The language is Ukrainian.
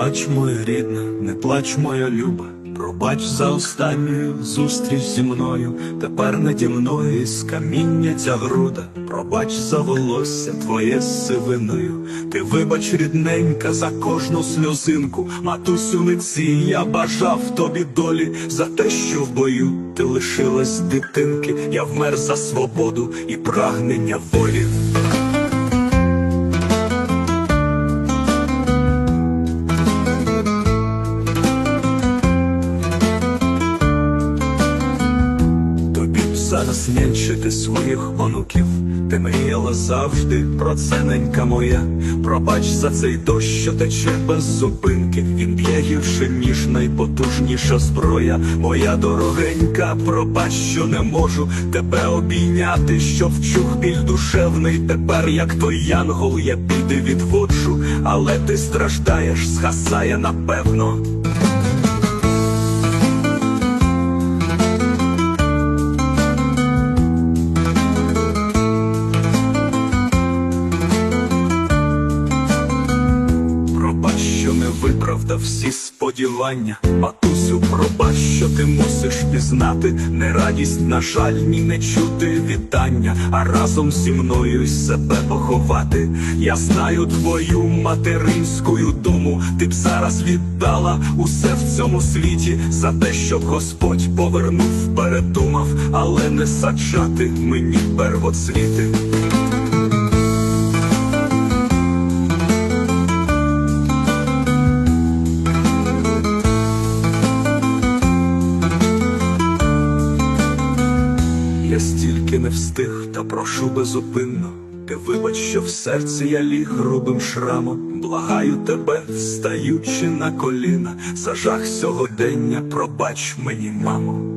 плач, моя рідна, не плач, моя люба. Пробач за останню зустріч зі мною, тепер наді мною із каміння ця груда. Пробач за волосся твоє з сивиною. Ти вибач, рідненька, за кожну сльозинку. Матусю лиці, я бажав тобі долі за те, що в бою ти лишилась дитинки. Я вмер за свободу і прагнення волі. Зараз нянчити своїх онуків, ти мріяла завжди про це, ненька моя. Пробач за цей дощ, що тече без зупинки. Він б'є гірше, ніж найпотужніша зброя. Моя дорогенька, пробач, що не можу тебе обійняти, що вчух біль душевний. Тепер, як той янгол, я біди відводжу, але ти страждаєш, згасає напевно. Виправдав всі сподівання. Матусю, пробач, що ти мусиш пізнати не радість, на жаль, ні не чути вітання, а разом зі мною себе поховати. Я знаю твою материнську думу. Ти б зараз віддала усе в цьому світі за те, щоб Господь повернув, передумав, але не саджати мені первоцвіти. Стільки не встиг, та прошу безупинно. Ти вибач, що в серці я ліг грубим шрамом. Благаю тебе, встаючи на коліна, за жах сьогодення, пробач мені, мамо.